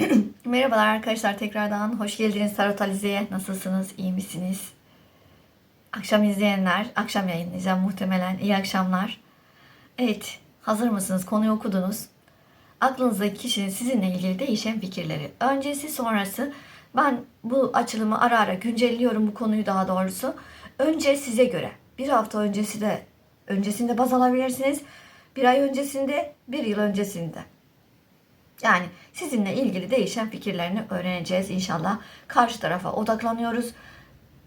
Merhabalar arkadaşlar tekrardan hoş geldiniz Tarot Alize'ye. Nasılsınız? İyi misiniz? Akşam izleyenler, akşam yayınlayacağım muhtemelen. İyi akşamlar. Evet, hazır mısınız? Konuyu okudunuz. Aklınızdaki kişinin sizinle ilgili değişen fikirleri. Öncesi sonrası ben bu açılımı ara ara güncelliyorum bu konuyu daha doğrusu. Önce size göre. Bir hafta öncesi de öncesinde baz alabilirsiniz. Bir ay öncesinde, bir yıl öncesinde. Yani sizinle ilgili değişen fikirlerini öğreneceğiz inşallah. Karşı tarafa odaklanıyoruz.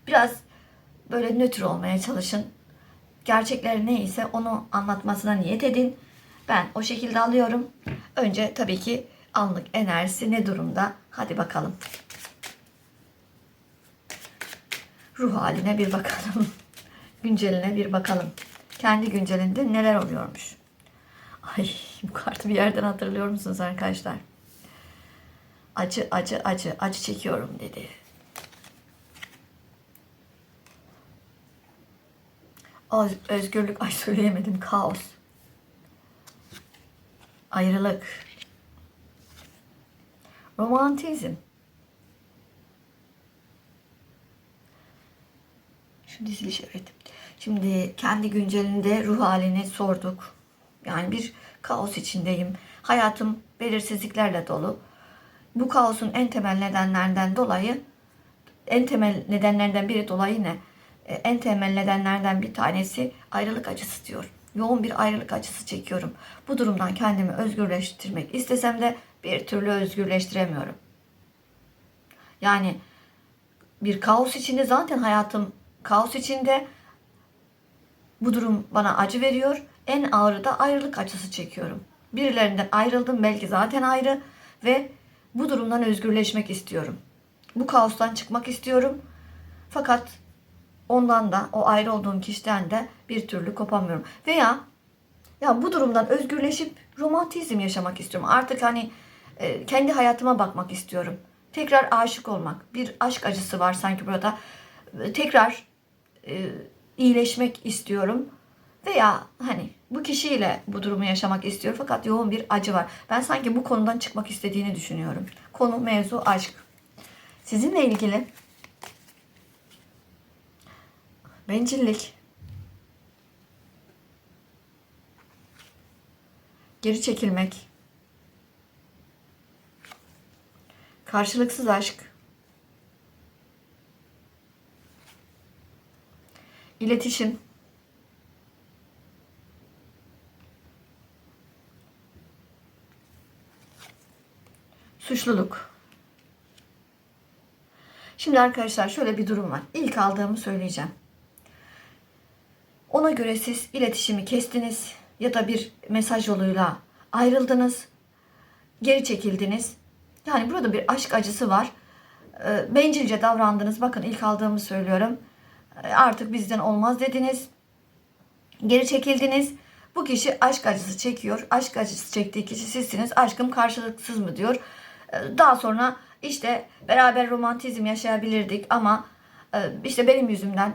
Biraz böyle nötr olmaya çalışın. Gerçekler neyse onu anlatmasına niyet edin. Ben o şekilde alıyorum. Önce tabii ki anlık enerjisi ne durumda? Hadi bakalım. Ruh haline bir bakalım. Günceline bir bakalım. Kendi güncelinde neler oluyormuş. Ay bu kartı bir yerden hatırlıyor musunuz arkadaşlar? Acı acı acı acı çekiyorum dedi. Öz- Özgürlük ay söyleyemedim kaos. Ayrılık. Romantizm. Şu diziliş evet. Şimdi kendi güncelinde ruh halini sorduk. Yani bir kaos içindeyim. Hayatım belirsizliklerle dolu. Bu kaosun en temel nedenlerden dolayı en temel nedenlerden biri dolayı ne? E, En temel nedenlerden bir tanesi ayrılık acısı diyor. Yoğun bir ayrılık acısı çekiyorum. Bu durumdan kendimi özgürleştirmek istesem de bir türlü özgürleştiremiyorum. Yani bir kaos içinde zaten hayatım kaos içinde bu durum bana acı veriyor. En ağırı ayrılık acısı çekiyorum. Birilerinden ayrıldım belki zaten ayrı ve bu durumdan özgürleşmek istiyorum. Bu kaostan çıkmak istiyorum. Fakat ondan da o ayrı olduğum kişiden de bir türlü kopamıyorum. Veya ya bu durumdan özgürleşip romantizm yaşamak istiyorum. Artık hani e, kendi hayatıma bakmak istiyorum. Tekrar aşık olmak. Bir aşk acısı var sanki burada. Tekrar e, iyileşmek istiyorum. Veya hani bu kişiyle bu durumu yaşamak istiyor fakat yoğun bir acı var. Ben sanki bu konudan çıkmak istediğini düşünüyorum. Konu mevzu aşk. Sizinle ilgili bencillik, geri çekilmek, karşılıksız aşk, iletişim, suçluluk. Şimdi arkadaşlar şöyle bir durum var. İlk aldığımı söyleyeceğim. Ona göre siz iletişimi kestiniz ya da bir mesaj yoluyla ayrıldınız, geri çekildiniz. Yani burada bir aşk acısı var. Ee, Bencilce davrandınız. Bakın ilk aldığımı söylüyorum. Ee, Artık bizden olmaz dediniz. Geri çekildiniz. Bu kişi aşk acısı çekiyor. Aşk acısı çektiği kişi sizsiniz. Aşkım karşılıksız mı diyor. Ee, Daha sonra işte beraber romantizm yaşayabilirdik ama e, işte benim yüzümden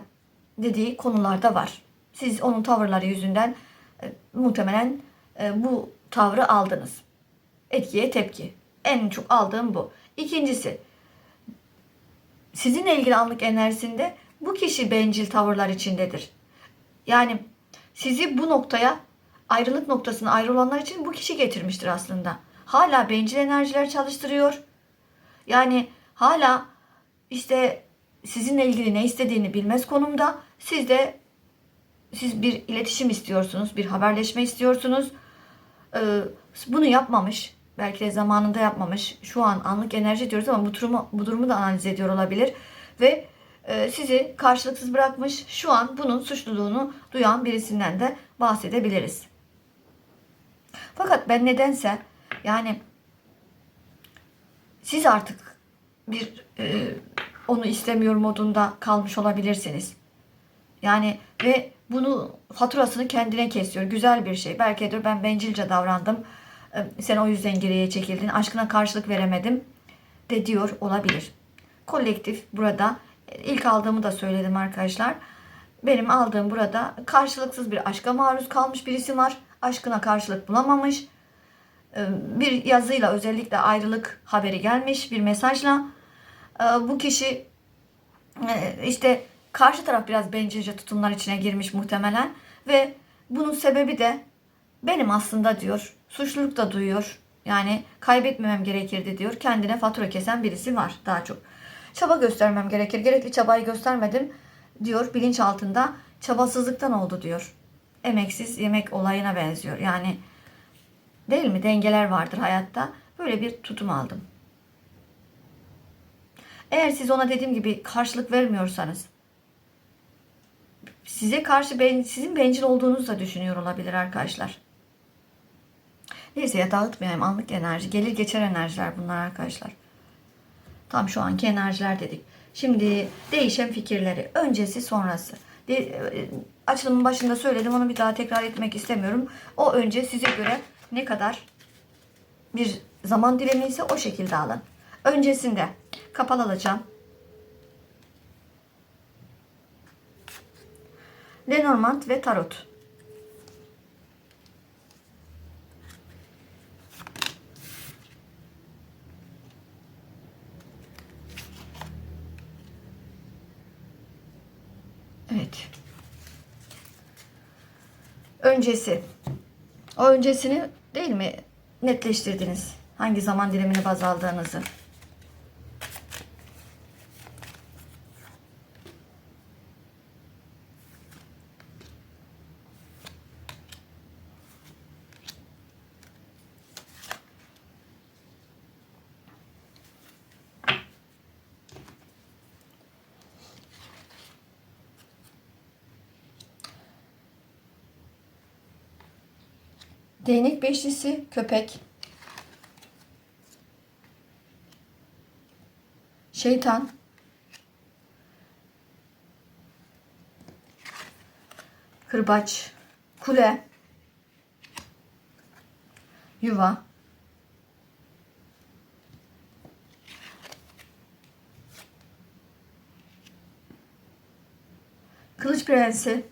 dediği konularda var. Siz onun tavırları yüzünden e, muhtemelen e, bu tavrı aldınız. Etkiye tepki. En çok aldığım bu. İkincisi sizinle ilgili anlık enerjisinde bu kişi bencil tavırlar içindedir. Yani sizi bu noktaya ayrılık noktasına ayrılanlar için bu kişi getirmiştir aslında. Hala bencil enerjiler çalıştırıyor. Yani hala işte sizinle ilgili ne istediğini bilmez konumda. Siz de siz bir iletişim istiyorsunuz, bir haberleşme istiyorsunuz. Ee, bunu yapmamış. Belki de zamanında yapmamış. Şu an anlık enerji diyoruz ama bu durumu, bu durumu da analiz ediyor olabilir. Ve e, sizi karşılıksız bırakmış. Şu an bunun suçluluğunu duyan birisinden de bahsedebiliriz. Fakat ben nedense yani siz artık bir e, onu istemiyor modunda kalmış olabilirsiniz. Yani ve bunu faturasını kendine kesiyor. Güzel bir şey. Belki de ben bencilce davrandım. E, Sen o yüzden geriye çekildin. Aşkına karşılık veremedim de diyor olabilir. Kolektif burada ilk aldığımı da söyledim arkadaşlar. Benim aldığım burada karşılıksız bir aşka maruz kalmış birisi var. Aşkına karşılık bulamamış. E, bir yazıyla özellikle ayrılık haberi gelmiş bir mesajla. E, Bu kişi e, işte karşı taraf biraz bencilce tutumlar içine girmiş muhtemelen ve bunun sebebi de benim aslında diyor suçluluk da duyuyor. Yani kaybetmemem gerekirdi diyor. Kendine fatura kesen birisi var daha çok. Çaba göstermem gerekir. Gerekli çabayı göstermedim diyor. Bilinç altında çabasızlıktan oldu diyor. Emeksiz yemek olayına benziyor. Yani değil mi? Dengeler vardır hayatta. Böyle bir tutum aldım. Eğer siz ona dediğim gibi karşılık vermiyorsanız size karşı ben, sizin bencil olduğunuzu da düşünüyor olabilir arkadaşlar. Neyse ya dağıtmayayım anlık enerji. Gelir geçer enerjiler bunlar arkadaşlar. Tam şu anki enerjiler dedik. Şimdi değişen fikirleri. Öncesi sonrası. E, açılımın başında söyledim. Onu bir daha tekrar etmek istemiyorum. O önce size göre ne kadar bir zaman dilimi ise o şekilde alın. Öncesinde kapalı alacağım. Lenormand ve Tarot. Evet. Öncesi. O öncesini değil mi netleştirdiniz? Hangi zaman dilimini baz aldığınızı. Değnek beşlisi köpek. Şeytan. Kırbaç. Kule. Yuva. Kılıç prensi.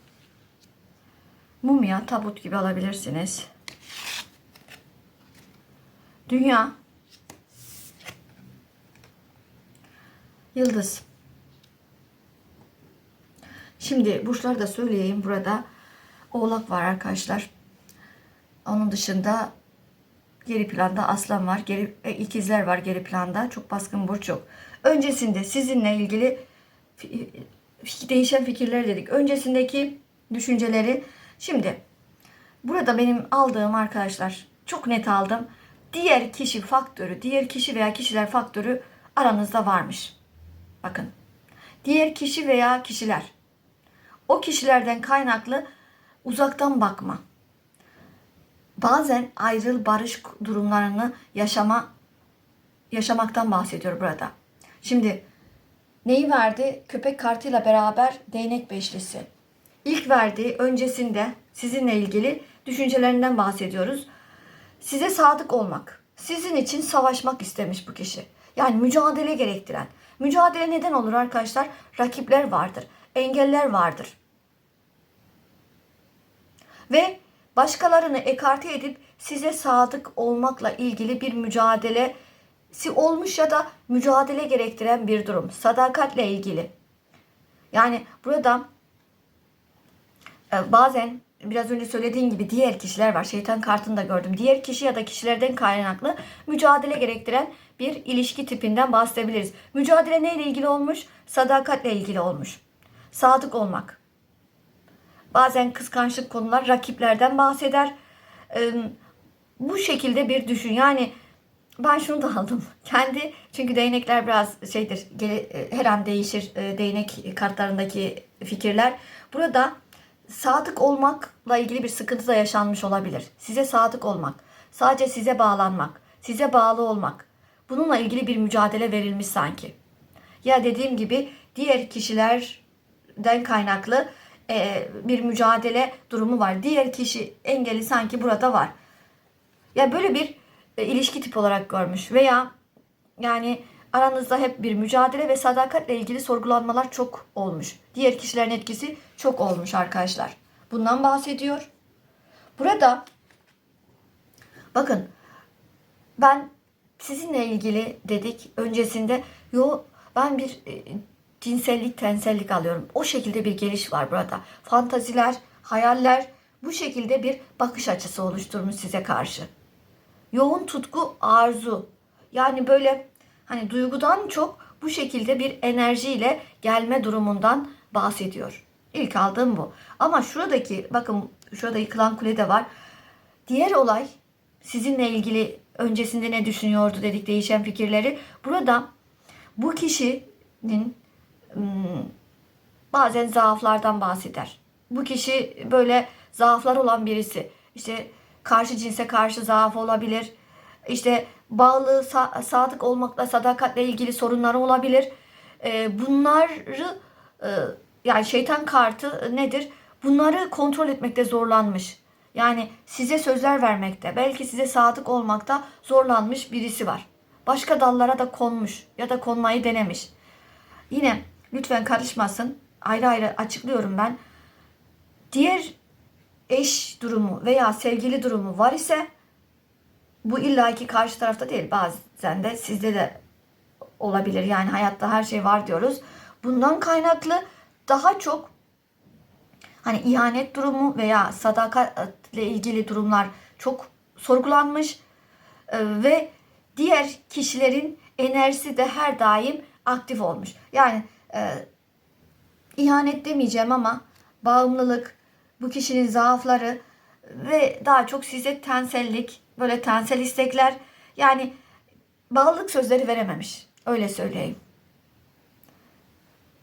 Mumya, tabut gibi alabilirsiniz. Dünya. Yıldız. Şimdi burçları da söyleyeyim. Burada oğlak var arkadaşlar. Onun dışında geri planda aslan var. Geri, e, ikizler var geri planda. Çok baskın burç yok. Öncesinde sizinle ilgili değişen fikirler dedik. Öncesindeki düşünceleri. Şimdi burada benim aldığım arkadaşlar çok net aldım diğer kişi faktörü, diğer kişi veya kişiler faktörü aranızda varmış. Bakın. Diğer kişi veya kişiler. O kişilerden kaynaklı uzaktan bakma. Bazen ayrıl barış durumlarını yaşama yaşamaktan bahsediyor burada. Şimdi neyi verdi? Köpek kartıyla beraber değnek beşlisi. İlk verdiği öncesinde sizinle ilgili düşüncelerinden bahsediyoruz size sadık olmak, sizin için savaşmak istemiş bu kişi. Yani mücadele gerektiren. Mücadele neden olur arkadaşlar? Rakipler vardır, engeller vardır. Ve başkalarını ekarte edip size sadık olmakla ilgili bir mücadelesi olmuş ya da mücadele gerektiren bir durum. Sadakatle ilgili. Yani burada bazen biraz önce söylediğim gibi diğer kişiler var. Şeytan kartını da gördüm. Diğer kişi ya da kişilerden kaynaklı mücadele gerektiren bir ilişki tipinden bahsedebiliriz. Mücadele neyle ilgili olmuş? Sadakatle ilgili olmuş. Sadık olmak. Bazen kıskançlık konular rakiplerden bahseder. Ee, bu şekilde bir düşün. Yani ben şunu da aldım. Kendi çünkü değnekler biraz şeydir. gele- Her an değişir e, değnek kartlarındaki fikirler. Burada sadık olmakla ilgili bir sıkıntı da yaşanmış olabilir. Size sadık olmak, sadece size bağlanmak, size bağlı olmak. Bununla ilgili bir mücadele verilmiş sanki. Ya dediğim gibi diğer kişilerden kaynaklı e, bir mücadele durumu var. Diğer kişi engeli sanki burada var. Ya böyle bir e, ilişki tip olarak görmüş veya yani aranızda hep bir mücadele ve sadakatle ilgili sorgulanmalar çok olmuş. Diğer kişilerin etkisi çok olmuş arkadaşlar. Bundan bahsediyor. Burada bakın ben sizinle ilgili dedik öncesinde yo ben bir e, cinsellik tensellik alıyorum. O şekilde bir geliş var burada. Fantaziler, hayaller bu şekilde bir bakış açısı oluşturmuş size karşı. Yoğun tutku, arzu. Yani böyle hani duygudan çok bu şekilde bir enerjiyle gelme durumundan bahsediyor. İlk aldığım bu. Ama şuradaki bakın şurada yıkılan kule de var. Diğer olay sizinle ilgili öncesinde ne düşünüyordu dedik değişen fikirleri. Burada bu kişinin hmm, bazen zaaflardan bahseder. Bu kişi böyle zaaflar olan birisi. İşte karşı cinse karşı zaaf olabilir. İşte bağlı, sa- sadık olmakla, sadakatle ilgili sorunları olabilir. Ee, bunları e, yani şeytan kartı nedir? Bunları kontrol etmekte zorlanmış. Yani size sözler vermekte, belki size sadık olmakta zorlanmış birisi var. Başka dallara da konmuş ya da konmayı denemiş. Yine lütfen karışmasın. Ayrı ayrı açıklıyorum ben. Diğer eş durumu veya sevgili durumu var ise bu illaki karşı tarafta değil. Bazen de sizde de olabilir. Yani hayatta her şey var diyoruz. Bundan kaynaklı daha çok hani ihanet durumu veya sadakatle ilgili durumlar çok sorgulanmış Ee, ve diğer kişilerin enerjisi de her daim aktif olmuş. Yani e, ihanet demeyeceğim ama bağımlılık, bu kişinin zaafları ve daha çok size tensellik, böyle tensel istekler yani bağlılık sözleri verememiş. Öyle söyleyeyim.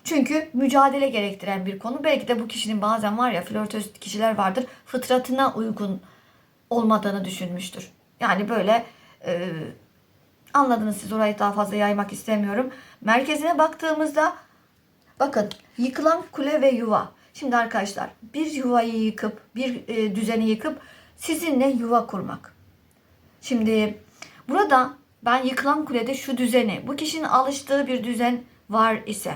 Çünkü mücadele gerektiren bir konu. Belki de bu kişinin bazen var ya flörtöz kişiler vardır. Fıtratına uygun olmadığını düşünmüştür. Yani böyle e, anladınız siz orayı daha fazla yaymak istemiyorum. Merkezine baktığımızda bakın yıkılan kule ve yuva. Şimdi arkadaşlar bir yuvayı yıkıp bir e, düzeni yıkıp sizinle yuva kurmak. Şimdi burada ben yıkılan kulede şu düzeni, bu kişinin alıştığı bir düzen var ise,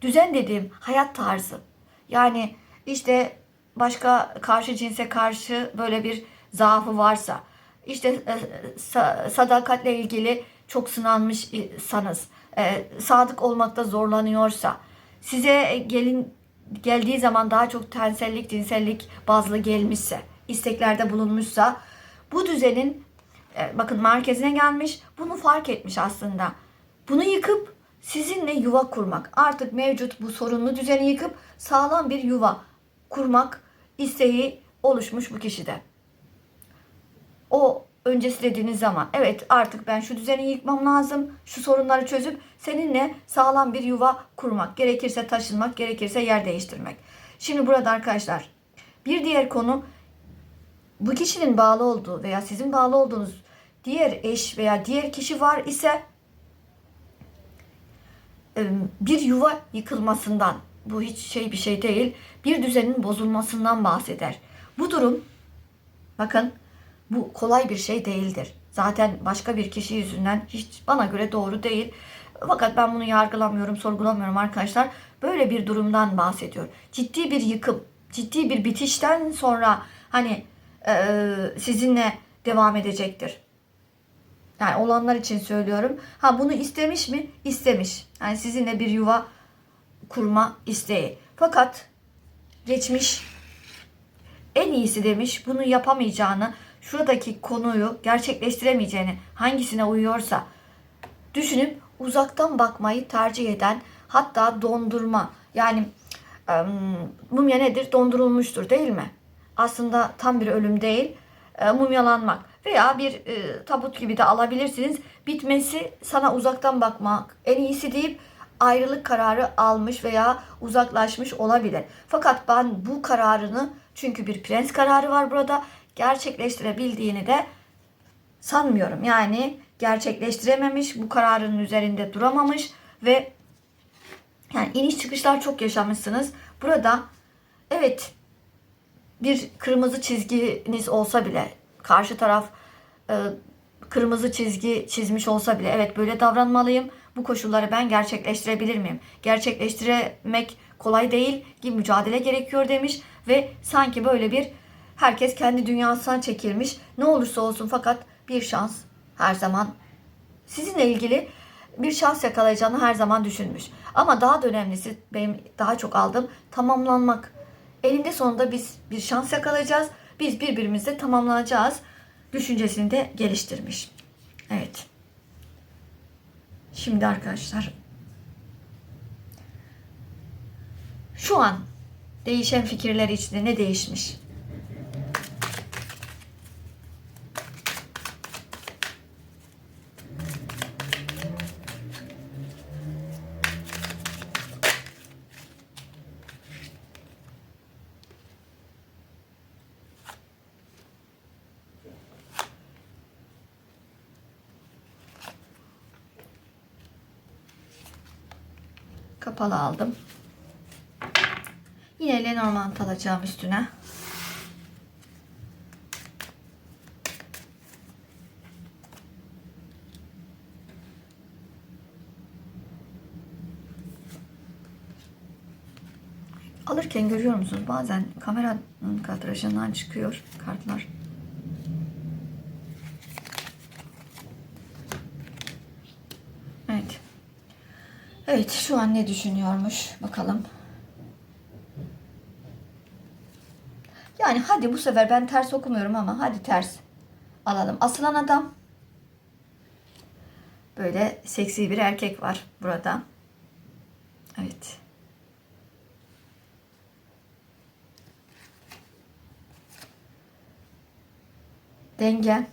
düzen dediğim hayat tarzı. Yani işte başka karşı cinse karşı böyle bir zaafı varsa, işte e, sa- sadakatle ilgili çok sınanmışsanız, e, sadık olmakta zorlanıyorsa, size gelin geldiği zaman daha çok tensellik, cinsellik bazlı gelmişse, isteklerde bulunmuşsa, bu düzenin e, bakın merkezine gelmiş, bunu fark etmiş aslında. Bunu yıkıp sizinle yuva kurmak. Artık mevcut bu sorunlu düzeni yıkıp sağlam bir yuva kurmak isteği oluşmuş bu kişide. O öncesi dediğiniz zaman evet artık ben şu düzeni yıkmam lazım. Şu sorunları çözüp seninle sağlam bir yuva kurmak. Gerekirse taşınmak, gerekirse yer değiştirmek. Şimdi burada arkadaşlar bir diğer konu bu kişinin bağlı olduğu veya sizin bağlı olduğunuz diğer eş veya diğer kişi var ise bir yuva yıkılmasından bu hiç şey bir şey değil bir düzenin bozulmasından bahseder. Bu durum bakın bu kolay bir şey değildir. Zaten başka bir kişi yüzünden hiç bana göre doğru değil. Fakat ben bunu yargılamıyorum, sorgulamıyorum arkadaşlar. Böyle bir durumdan bahsediyor. Ciddi bir yıkım, ciddi bir bitişten sonra hani e, sizinle devam edecektir. Yani olanlar için söylüyorum. Ha bunu istemiş mi? İstemiş. Yani sizinle bir yuva kurma isteği. Fakat geçmiş en iyisi demiş bunu yapamayacağını, şuradaki konuyu gerçekleştiremeyeceğini hangisine uyuyorsa düşünüp uzaktan bakmayı tercih eden hatta dondurma yani mumya nedir? Dondurulmuştur değil mi? Aslında tam bir ölüm değil, e, mumyalanmak veya bir e, tabut gibi de alabilirsiniz. Bitmesi sana uzaktan bakmak en iyisi deyip ayrılık kararı almış veya uzaklaşmış olabilir. Fakat ben bu kararını çünkü bir prens kararı var burada gerçekleştirebildiğini de sanmıyorum. Yani gerçekleştirememiş, bu kararının üzerinde duramamış ve yani iniş çıkışlar çok yaşamışsınız. Burada evet bir kırmızı çizginiz olsa bile karşı taraf e, kırmızı çizgi çizmiş olsa bile evet böyle davranmalıyım. Bu koşulları ben gerçekleştirebilir miyim? Gerçekleştirmek kolay değil ki mücadele gerekiyor demiş ve sanki böyle bir herkes kendi dünyasına çekilmiş. Ne olursa olsun fakat bir şans Her zaman sizinle ilgili bir şans yakalayacağını her zaman düşünmüş. Ama daha da önemlisi benim daha çok aldığım tamamlanmak. Elinde sonunda biz bir şans yakalayacağız. Biz birbirimizle tamamlanacağız düşüncesini de geliştirmiş. Evet. Şimdi arkadaşlar şu an değişen fikirler içinde ne değişmiş? Kapalı aldım. Yine Lenormand alacağım üstüne. Alırken görüyor musunuz? Bazen kameranın kadrajından çıkıyor kartlar. Evet. Evet şu an ne düşünüyormuş bakalım. Yani hadi bu sefer ben ters okumuyorum ama hadi ters alalım. Asılan adam. Böyle seksi bir erkek var burada. Evet. Denge.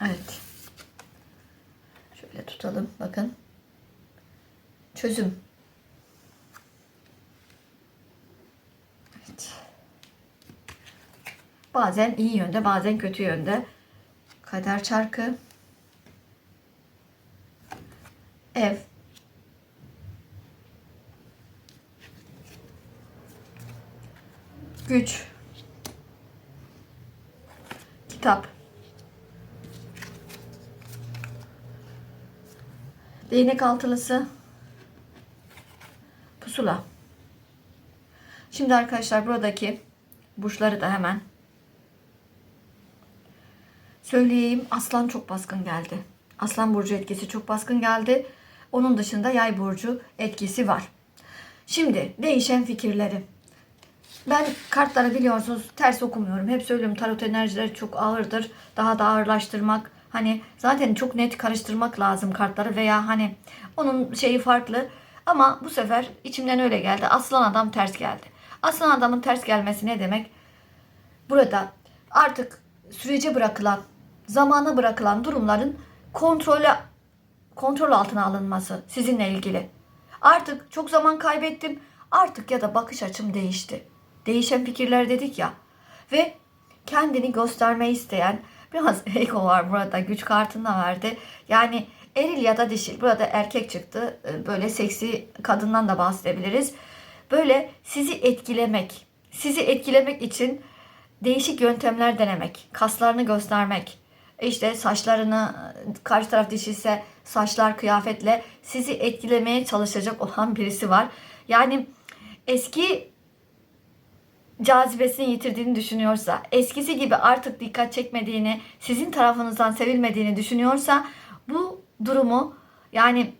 Evet. Şöyle tutalım. Bakın. Çözüm. Evet. Bazen iyi yönde, bazen kötü yönde. Kader çarkı. Ev. Güç. Kitap. Değnek altılısı. Pusula. Şimdi arkadaşlar buradaki burçları da hemen söyleyeyim. Aslan çok baskın geldi. Aslan burcu etkisi çok baskın geldi. Onun dışında yay burcu etkisi var. Şimdi değişen fikirleri. Ben kartları biliyorsunuz ters okumuyorum. Hep söylüyorum tarot enerjileri çok ağırdır. Daha da ağırlaştırmak. Hani zaten çok net karıştırmak lazım kartları veya hani onun şeyi farklı. Ama bu sefer içimden öyle geldi. Aslan adam ters geldi. Aslan adamın ters gelmesi ne demek? Burada artık sürece bırakılan, zamana bırakılan durumların kontrole kontrol altına alınması sizinle ilgili. Artık çok zaman kaybettim. Artık ya da bakış açım değişti. Değişen fikirler dedik ya. Ve kendini göstermeyi isteyen biraz ego var burada. Güç kartını verdi. Yani eril ya da dişil. Burada erkek çıktı. Ee, Böyle seksi kadından da bahsedebiliriz. Böyle sizi etkilemek, sizi etkilemek için değişik yöntemler denemek, kaslarını göstermek, işte saçlarını karşı taraf dişiyse saçlar kıyafetle sizi etkilemeye çalışacak olan birisi var. Yani eski cazibesini yitirdiğini düşünüyorsa, eskisi gibi artık dikkat çekmediğini, sizin tarafınızdan sevilmediğini düşünüyorsa bu durumu. Yani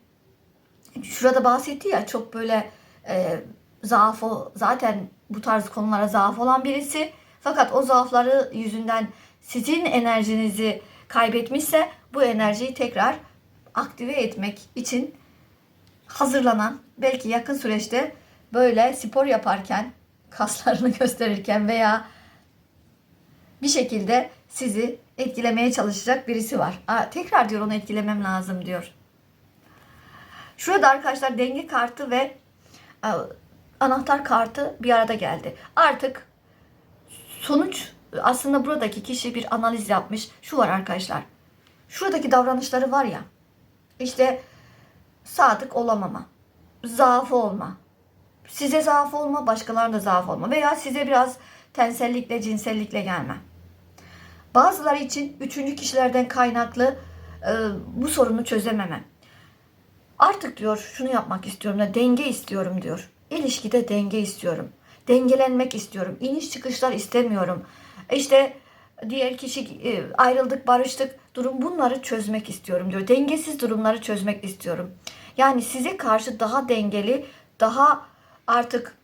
şurada bahsetti ya çok böyle e, zaafı zaten bu tarz konulara zaaf olan birisi. Fakat o zaafları yüzünden sizin enerjinizi kaybetmişse bu enerjiyi tekrar aktive etmek için hazırlanan belki yakın süreçte böyle spor yaparken kaslarını gösterirken veya bir şekilde sizi etkilemeye çalışacak birisi var. Aa, tekrar diyor onu etkilemem lazım diyor. Şurada arkadaşlar denge kartı ve e, anahtar kartı bir arada geldi. Artık sonuç aslında buradaki kişi bir analiz yapmış. Şu var arkadaşlar. Şuradaki davranışları var ya. İşte sadık olamama, zaaf olma, size zaaf olma, başkalarına da zaaf olma veya size biraz tensellikle, cinsellikle gelme. Bazıları için üçüncü kişilerden kaynaklı e, bu sorunu çözememe. Artık diyor şunu yapmak istiyorum da denge istiyorum diyor. İlişkide denge istiyorum. Dengelenmek istiyorum. İniş çıkışlar istemiyorum. İşte diğer kişi e, ayrıldık, barıştık durum bunları çözmek istiyorum diyor. Dengesiz durumları çözmek istiyorum. Yani size karşı daha dengeli, daha artık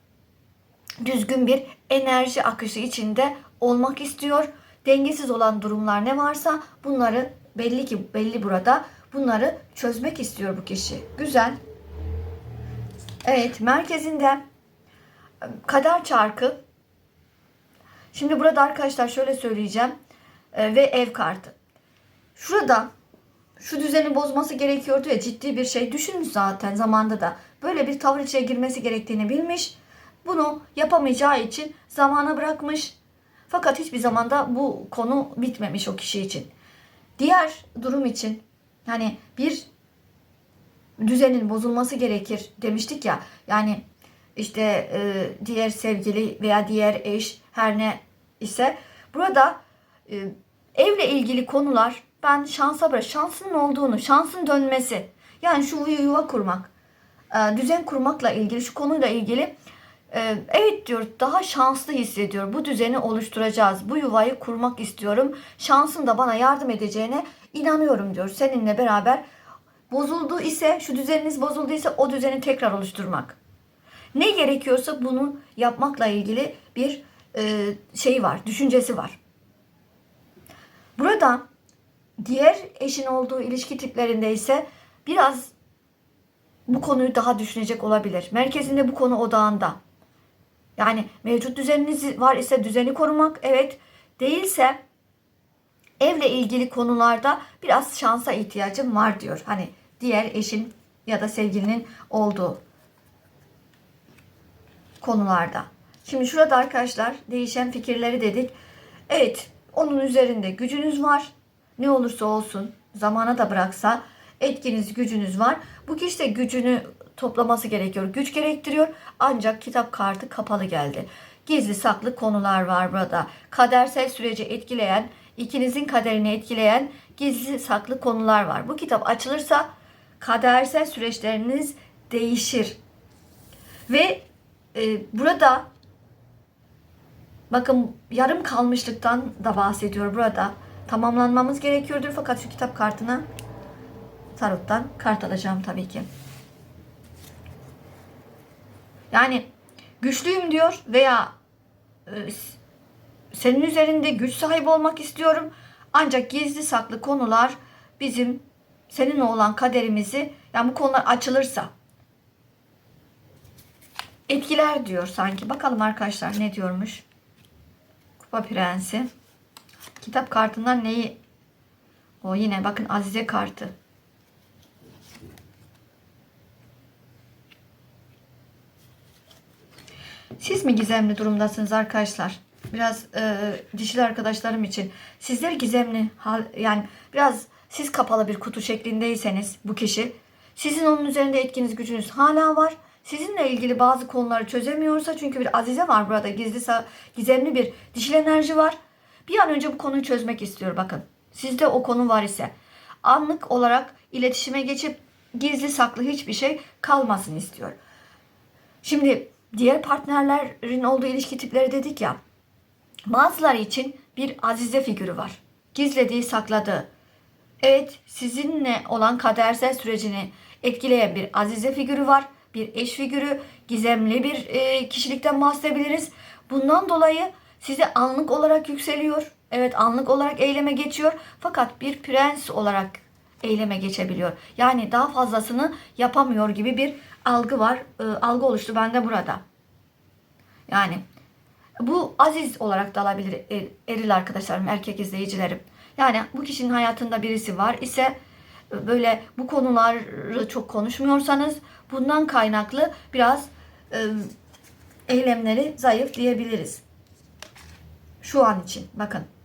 düzgün bir enerji akışı içinde olmak istiyor. Dengesiz olan durumlar ne varsa bunları belli ki belli burada bunları çözmek istiyor bu kişi. Güzel. Evet, merkezinde kader çarkı. Şimdi burada arkadaşlar şöyle söyleyeceğim ve ev kartı. Şurada şu düzeni bozması gerekiyordu ya ciddi bir şey düşünmüş zaten zamanda da. Böyle bir tavır içine girmesi gerektiğini bilmiş. Bunu yapamayacağı için zamana bırakmış. Fakat hiçbir zamanda bu konu bitmemiş o kişi için. Diğer durum için yani bir düzenin bozulması gerekir demiştik ya. Yani işte e, diğer sevgili veya diğer eş her ne ise burada e, evle ilgili konular ben şansa bırak şansın olduğunu, şansın dönmesi. Yani şu yuva kurmak, e, düzen kurmakla ilgili şu konuyla ilgili evet diyor daha şanslı hissediyor. Bu düzeni oluşturacağız. Bu yuvayı kurmak istiyorum. Şansın da bana yardım edeceğine inanıyorum diyor. Seninle beraber bozuldu ise şu düzeniniz bozulduysa o düzeni tekrar oluşturmak. Ne gerekiyorsa bunu yapmakla ilgili bir e, şey var, düşüncesi var. Burada diğer eşin olduğu ilişki tiplerinde ise biraz bu konuyu daha düşünecek olabilir. Merkezinde bu konu odağında. Yani mevcut düzeniniz var ise düzeni korumak evet değilse evle ilgili konularda biraz şansa ihtiyacım var diyor. Hani diğer eşin ya da sevgilinin olduğu konularda. Şimdi şurada arkadaşlar değişen fikirleri dedik. Evet onun üzerinde gücünüz var. Ne olursa olsun zamana da bıraksa etkiniz gücünüz var. Bu kişi de gücünü toplaması gerekiyor. Güç gerektiriyor. Ancak kitap kartı kapalı geldi. Gizli saklı konular var burada. Kadersel süreci etkileyen, ikinizin kaderini etkileyen gizli saklı konular var. Bu kitap açılırsa kadersel süreçleriniz değişir. Ve e, burada bakın yarım kalmışlıktan da bahsediyor burada. Tamamlanmamız gerekiyordur fakat şu kitap kartına tarottan kart alacağım tabii ki. Yani güçlüyüm diyor veya e, senin üzerinde güç sahibi olmak istiyorum. Ancak gizli saklı konular bizim seninle olan kaderimizi yani bu konular açılırsa etkiler diyor sanki. Bakalım arkadaşlar ne diyormuş. Kupa Prensi. Kitap kartından neyi? O yine bakın Azize kartı. Siz mi gizemli durumdasınız arkadaşlar? Biraz e, dişil arkadaşlarım için. Sizler gizemli hal yani biraz siz kapalı bir kutu şeklindeyseniz bu kişi sizin onun üzerinde etkiniz gücünüz hala var. Sizinle ilgili bazı konuları çözemiyorsa çünkü bir azize var burada gizli gizemli bir dişil enerji var. Bir an önce bu konuyu çözmek istiyor bakın. Sizde o konu var ise anlık olarak iletişime geçip gizli saklı hiçbir şey kalmasın istiyor. Şimdi diğer partnerlerin olduğu ilişki tipleri dedik ya. Bazıları için bir azize figürü var. Gizlediği, sakladığı. Evet, sizinle olan kadersel sürecini etkileyen bir azize figürü var. Bir eş figürü, gizemli bir e, kişilikten bahsedebiliriz. Bundan dolayı size anlık olarak yükseliyor. Evet, anlık olarak eyleme geçiyor. Fakat bir prens olarak eyleme geçebiliyor. Yani daha fazlasını yapamıyor gibi bir algı var. E, algı oluştu bende burada. Yani bu aziz olarak da alabilir er, eril arkadaşlarım, erkek izleyicilerim. Yani bu kişinin hayatında birisi var ise böyle bu konuları çok konuşmuyorsanız bundan kaynaklı biraz e, eylemleri zayıf diyebiliriz. Şu an için bakın.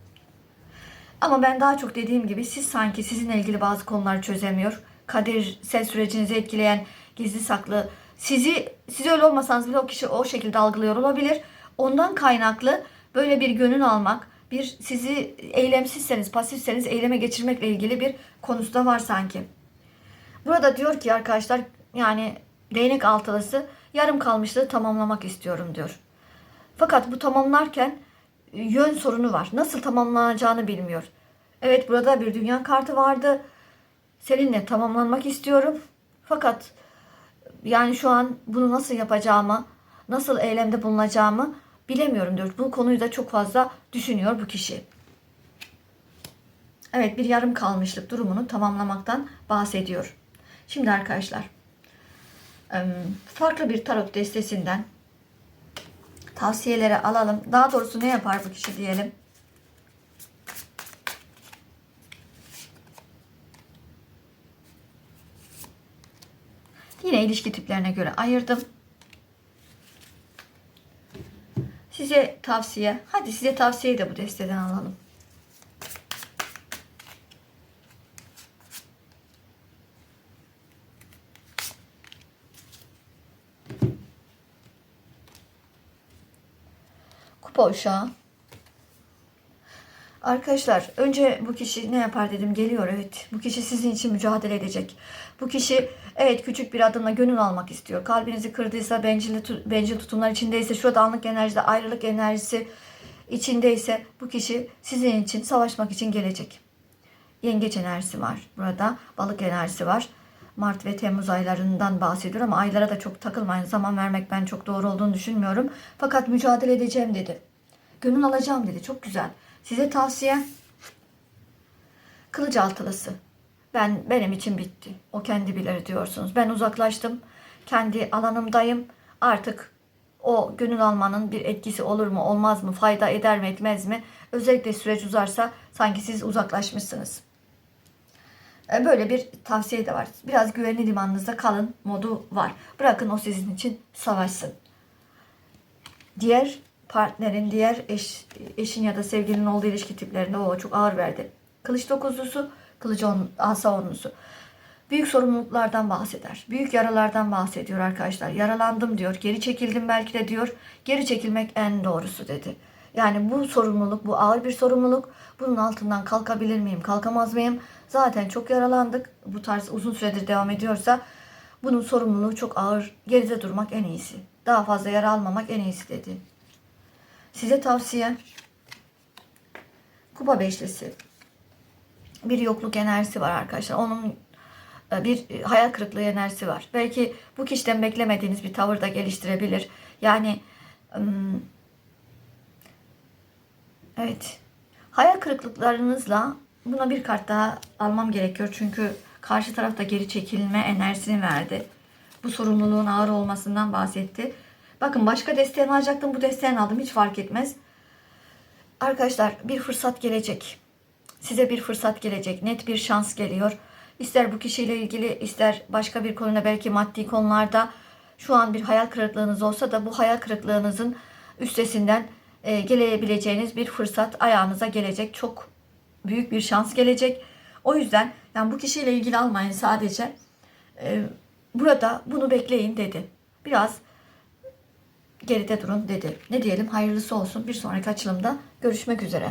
Ama ben daha çok dediğim gibi siz sanki sizinle ilgili bazı konuları çözemiyor. Kadersel sürecinizi etkileyen gizli saklı sizi siz öyle olmasanız bile o kişi o şekilde algılıyor olabilir. Ondan kaynaklı böyle bir gönül almak, bir sizi eylemsizseniz, pasifseniz eyleme geçirmekle ilgili bir konusu da var sanki. Burada diyor ki arkadaşlar yani değnek altılısı yarım kalmışlığı tamamlamak istiyorum diyor. Fakat bu tamamlarken yön sorunu var. Nasıl tamamlanacağını bilmiyor. Evet burada bir dünya kartı vardı. Seninle tamamlanmak istiyorum. Fakat yani şu an bunu nasıl yapacağımı, nasıl eylemde bulunacağımı bilemiyorum diyor. Bu konuyu da çok fazla düşünüyor bu kişi. Evet bir yarım kalmışlık durumunu tamamlamaktan bahsediyor. Şimdi arkadaşlar farklı bir tarot destesinden tavsiyeleri alalım. Daha doğrusu ne yapar bu kişi diyelim. Yine ilişki tiplerine göre ayırdım. Size tavsiye, hadi size tavsiyeyi de bu desteden alalım. Kupa. Arkadaşlar önce bu kişi ne yapar dedim geliyor evet. Bu kişi sizin için mücadele edecek. Bu kişi evet küçük bir adımla gönül almak istiyor. Kalbinizi kırdıysa bencil, bencil tutumlar içindeyse şurada anlık enerjide ayrılık enerjisi içindeyse bu kişi sizin için savaşmak için gelecek. Yengeç enerjisi var burada. Balık enerjisi var. Mart ve Temmuz aylarından bahsediyor ama aylara da çok takılmayın. Zaman vermek ben çok doğru olduğunu düşünmüyorum. Fakat mücadele edeceğim dedi. Gönül alacağım dedi. Çok güzel. Size tavsiye kılıç altılısı. Ben benim için bitti. O kendi bilir diyorsunuz. Ben uzaklaştım. Kendi alanımdayım. Artık o gönül almanın bir etkisi olur mu olmaz mı fayda eder mi etmez mi özellikle süreç uzarsa sanki siz uzaklaşmışsınız. E, Böyle bir tavsiye de var. Biraz güvenli limanınızda kalın modu var. Bırakın o sizin için savaşsın. Diğer partnerin, diğer eş, eşin ya da sevgilinin olduğu ilişki tiplerinde o çok ağır verdi. Kılıç dokuzlusu, kılıç on, asa onlusu. Büyük sorumluluklardan bahseder. Büyük yaralardan bahsediyor arkadaşlar. Yaralandım diyor. Geri çekildim belki de diyor. Geri çekilmek en doğrusu dedi. Yani bu sorumluluk, bu ağır bir sorumluluk. Bunun altından kalkabilir miyim, kalkamaz mıyım? Zaten çok yaralandık. Bu tarz uzun süredir devam ediyorsa bunun sorumluluğu çok ağır. Geride durmak en iyisi. Daha fazla yara almamak en iyisi dedi. Size tavsiye Kupa beşlisi. Bir yokluk enerjisi var arkadaşlar. Onun e, bir hayal kırıklığı enerjisi var. Belki bu kişiden beklemediğiniz bir tavır da geliştirebilir. Yani evet hayal kırıklıklarınızla buna bir kart daha almam gerekiyor. Çünkü karşı tarafta geri çekilme enerjisini verdi. Bu sorumluluğun ağır olmasından bahsetti. Bakın başka desteğini alacaktım. Bu desteğini aldım. Hiç fark etmez. Arkadaşlar bir fırsat gelecek. Size bir fırsat gelecek. Net bir şans geliyor. İster bu kişiyle ilgili ister başka bir konuda belki maddi konularda şu an bir hayal kırıklığınız olsa da bu hayal kırıklığınızın üstesinden e, gelebileceğiniz bir fırsat ayağınıza gelecek. Çok büyük bir şans gelecek. O yüzden yani bu kişiyle ilgili almayın sadece. E, burada bunu bekleyin dedi. Biraz geride durun dedi. Ne diyelim hayırlısı olsun. Bir sonraki açılımda görüşmek üzere.